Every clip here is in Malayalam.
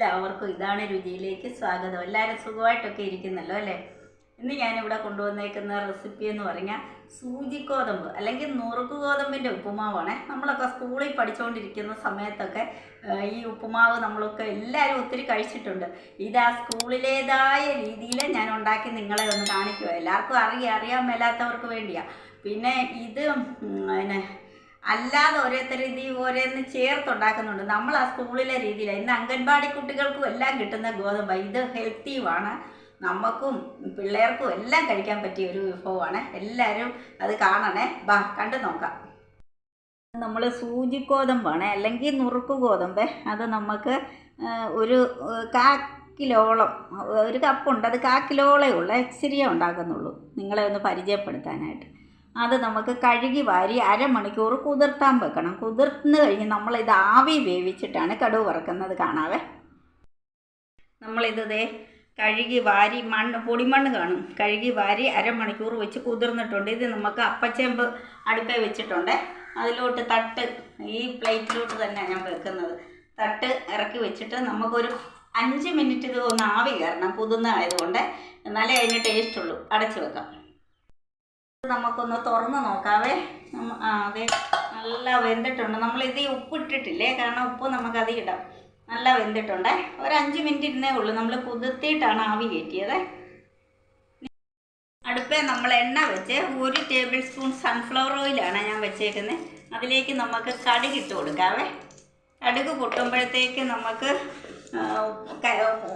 എല്ലാവർക്കും ഇതാണ് രുചിയിലേക്ക് സ്വാഗതം. എല്ലാവരും സുഖമായിട്ടൊക്കെ ഇരിക്കുന്നല്ലോ അല്ലേ? ഇന്ന് ഞാനിവിടെ കൊണ്ടുവന്നേക്കുന്ന റെസിപ്പി എന്ന് പറഞ്ഞാൽ സൂചിക്കോതമ്പ് അല്ലെങ്കിൽ നുറുക്ക് ഗോതമ്പിന്റെ ഉപ്പുമാവാണ്. നമ്മളൊക്കെ സ്കൂളിൽ പഠിച്ചുകൊണ്ടിരിക്കുന്ന സമയത്തൊക്കെ ഈ ഉപ്പുമാവ് നമ്മളൊക്കെ എല്ലാവരും ഒത്തിരി കഴിച്ചിട്ടുണ്ട്. ഇത് ആ സ്കൂളിലേതായ രീതിയിൽ ഞാൻ ഉണ്ടാക്കി നിങ്ങളെ ഒന്ന് കാണിക്കുക എല്ലാവർക്കും അറിയാം അറിയാൻ മേലാത്തവർക്ക് വേണ്ടിയാണ് പിന്നെ ഇത് പിന്നെ അല്ലാതെ ഓരോരുത്തർ ഇത് ഓരോന്ന് ചേർത്തുണ്ടാക്കുന്നുണ്ട്. നമ്മൾ ആ സ്കൂളിലെ രീതിയിൽ ഇന്ന് അംഗൻവാടി കുട്ടികൾക്കും എല്ലാം കിട്ടുന്ന ഗോതമ്പ്. ഇത് ഹെൽത്തിയുമാണ് നമുക്കും പിള്ളേർക്കും എല്ലാം കഴിക്കാൻ പറ്റിയ ഒരു വിഭവമാണ്. എല്ലാവരും അത് കാണണേ. ബാ കണ്ടു നോക്കാം. നമ്മൾ സൂചി ഗോതമ്പാണ് അല്ലെങ്കിൽ നുറുക്ക് ഗോതമ്പ്. അത് നമുക്ക് ഒരു കാ കിലോളം ഒരു കപ്പുണ്ട്. അത് കാ കിലോളേ ഉള്ളൂ. ഇച്ചിരിയേ ഉണ്ടാക്കുന്നുള്ളൂ. നിങ്ങളെ ഒന്ന് പരിചയപ്പെടുത്താനായിട്ട്. അത് നമുക്ക് കഴുകി വാരി അരമണിക്കൂർ കുതിർത്താൻ വെക്കണം. കുതിർന്ന് കഴിഞ്ഞ് നമ്മളിത് ആവി വേവിച്ചിട്ടാണ് കടുവ് വറക്കുന്നത് കാണാവേ. നമ്മളിത് ദേ കഴുകി വാരി മണ്ണ് പൊടിമണ്ണ് കാണും. കഴുകി വാരി അരമണിക്കൂർ വെച്ച് കുതിർന്നിട്ടുണ്ട്. ഇത് നമുക്ക് അപ്പച്ചേമ്പ് അടുപ്പേ വെച്ചിട്ടുണ്ട്. അതിലോട്ട് തട്ട് ഈ പ്ലേറ്റിലോട്ട് തന്നെ ഞാൻ വെക്കുന്നത്. തട്ട് ഇറക്കി വെച്ചിട്ട് നമുക്കൊരു അഞ്ച് മിനിറ്റ് ഇത് ഒന്ന് ആവി കയറണം. കുതിർന്നതായതുകൊണ്ട് എന്നാലേ അതിന് ടേസ്റ്റ് ഉള്ളൂ. അടച്ചു വെക്കാം. നമുക്കൊന്ന് തുറന്ന് നോക്കാവേ. ആ അതെ. നല്ല വെന്തിട്ടുണ്ട്. നമ്മൾ ഇത് ഉപ്പ് ഇട്ടിട്ടില്ലേ? കാരണം ഉപ്പ് നമുക്ക് നമുക്കത് ഇടാം. നല്ല വെന്തിട്ടുണ്ട്. ഒരു അഞ്ച് മിനിറ്റ് ഇരുന്നേ ഉള്ളൂ. നമ്മൾ കുതിർത്തിയിട്ടാണ് ആവി കയറ്റിയത്. അടുപ്പേ നമ്മൾ എണ്ണ വെച്ച് ഒരു ടേബിൾ സ്പൂൺ സൺഫ്ലവർ ഓയിലാണ് ഞാൻ വെച്ചേക്കുന്നത് അതിലേക്ക് നമുക്ക് കടുക് ഇട്ട് കൊടുക്കാവേ. കടുക് പൊട്ടുമ്പോഴത്തേക്ക് നമുക്ക്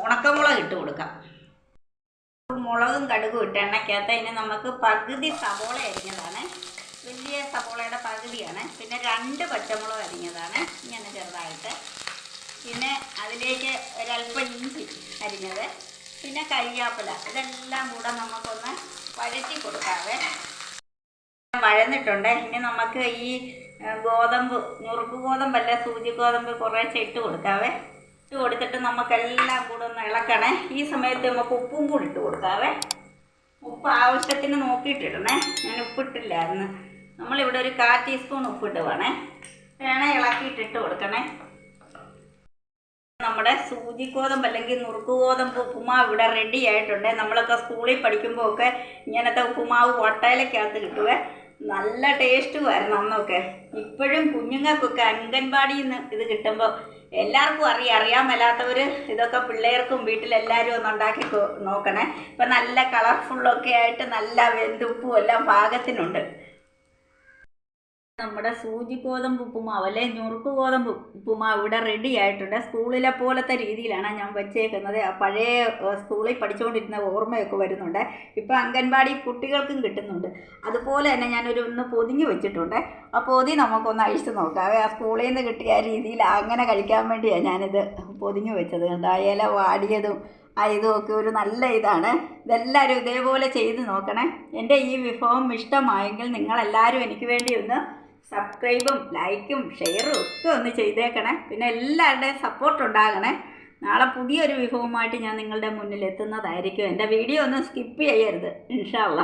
ഉണക്കമുളക് ഇട്ട് കൊടുക്കാം. മുളകും കടുകും ഇട്ട് എണ്ണയ്ക്കകത്ത്. അതിന് നമുക്ക് പകുതി സവോള അരിഞ്ഞതാണ്. വലിയ സവോളയുടെ പകുതിയാണ്. പിന്നെ രണ്ട് പച്ചമുളക് അരിഞ്ഞതാണ്. ഇങ്ങനെ ചെറുതായിട്ട്. പിന്നെ അതിലേക്ക് ഒരല്പം ഇഞ്ചി അരിഞ്ഞത്. പിന്നെ കരിയാപ്പില. ഇതെല്ലാം കൂടെ നമുക്കൊന്ന് വഴറ്റി കൊടുക്കാവേ. വഴന്നിട്ടുണ്ട്. ഇനി നമുക്ക് ഈ ഗോതമ്പ് നുറുക്ക് ഗോതമ്പല്ല സൂചി ഗോതമ്പ് കുറേശ്ശെ ഇട്ട് കൊടുക്കാവേ. ഇട്ട് കൊടുത്തിട്ട് നമുക്കെല്ലാം കൂടെ ഒന്ന് ഇളക്കണേ. ഈ സമയത്ത് നമുക്ക് ഉപ്പും കൂടി ഇട്ട് കൊടുക്കാവേ. ഉപ്പ് ആവശ്യത്തിന് നോക്കിയിട്ടിടണേ. ഞാൻ ഉപ്പിട്ടില്ലായിരുന്നു. നമ്മളിവിടെ ഒരു കാ ടീസ്പൂൺ ഉപ്പിട്ട് വേണേ. വേണേ ഇളക്കിയിട്ടിട്ട് കൊടുക്കണേ. നമ്മുടെ സൂചി ഗോതമ്പ് അല്ലെങ്കിൽ നുറുക്ക് ഗോതമ്പ് ഉപ്പുമാവ് ഇവിടെ റെഡി ആയിട്ടുണ്ട്. നമ്മളൊക്കെ സ്കൂളിൽ പഠിക്കുമ്പോൾ ഒക്കെ ഇങ്ങനത്തെ ഉപ്പുമാവ് വട്ടയിലക്കകത്ത് കിട്ടുവേ. നല്ല ടേസ്റ്റുമായിരുന്നു അന്നൊക്കെ. ഇപ്പോഴും കുഞ്ഞുങ്ങൾക്കൊക്കെ അംഗൻവാടിയിൽ നിന്ന് ഇത് കിട്ടുമ്പോൾ എല്ലാവർക്കും അറിയാം അറിയാൻ മേലാത്തവർ ഇതൊക്കെ പിള്ളേർക്കും വീട്ടിലെല്ലാവരും ഒന്ന് ഉണ്ടാക്കി നോക്കണേ. ഇപ്പം നല്ല കളർഫുള്ളൊക്കെ ആയിട്ട് നല്ല വെന്തുപ്പും എല്ലാം പാകത്തിനുണ്ട്. നമ്മുടെ സൂചി ഗോതമ്പ് ഉപ്പുമാവ് അല്ലെ ഞുറുക്ക് ഗോതമ്പ് ഉപ്പുമാവ് ഇവിടെ റെഡി ആയിട്ടുണ്ട്. സ്കൂളിലെ പോലത്തെ രീതിയിലാണ് ഞാൻ വെച്ചേക്കുന്നത്. പഴയ സ്കൂളിൽ പഠിച്ചുകൊണ്ടിരുന്ന ഓർമ്മയൊക്കെ വരുന്നുണ്ട്. ഇപ്പം അംഗൻവാടി കുട്ടികൾക്കും കിട്ടുന്നുണ്ട്. അതുപോലെ തന്നെ ഞാനൊരു ഒന്ന് പൊതിഞ്ഞ് വെച്ചിട്ടുണ്ട്. ആ പൊതി നമുക്കൊന്ന് അഴിച്ചു നോക്കാം. ആ സ്കൂളിൽ നിന്ന് കിട്ടിയ രീതിയിൽ അങ്ങനെ കഴിക്കാൻ വേണ്ടിയാണ് ഞാനിത് പൊതിഞ്ഞ് വെച്ചത് കണ്ടോ? ഇല വാടിയതും ഇതുമൊക്കെ ഒരു നല്ല ഇതാണ്. ഇതെല്ലാവരും ഇതേപോലെ ചെയ്ത് നോക്കണേ. എന്റെ ഈ വിഭവം ഇഷ്ടമായെങ്കിൽ നിങ്ങളെല്ലാവരും എനിക്ക് വേണ്ടി ഒന്ന് സബ്സ്ക്രൈബും ലൈക്കും ഷെയറും ഒക്കെ ഒന്ന് ചെയ്തേക്കണേ. പിന്നെ എല്ലാവരുടെയും സപ്പോർട്ട് ഉണ്ടാകണേ. നാളെ പുതിയൊരു വിഭവമായിട്ട് ഞാൻ നിങ്ങളുടെ മുന്നിൽ എത്തുന്നതായിരിക്കും എന്റെ വീഡിയോ ഒന്നും സ്കിപ്പ് ചെയ്യരുത്. ഇൻഷാല്ല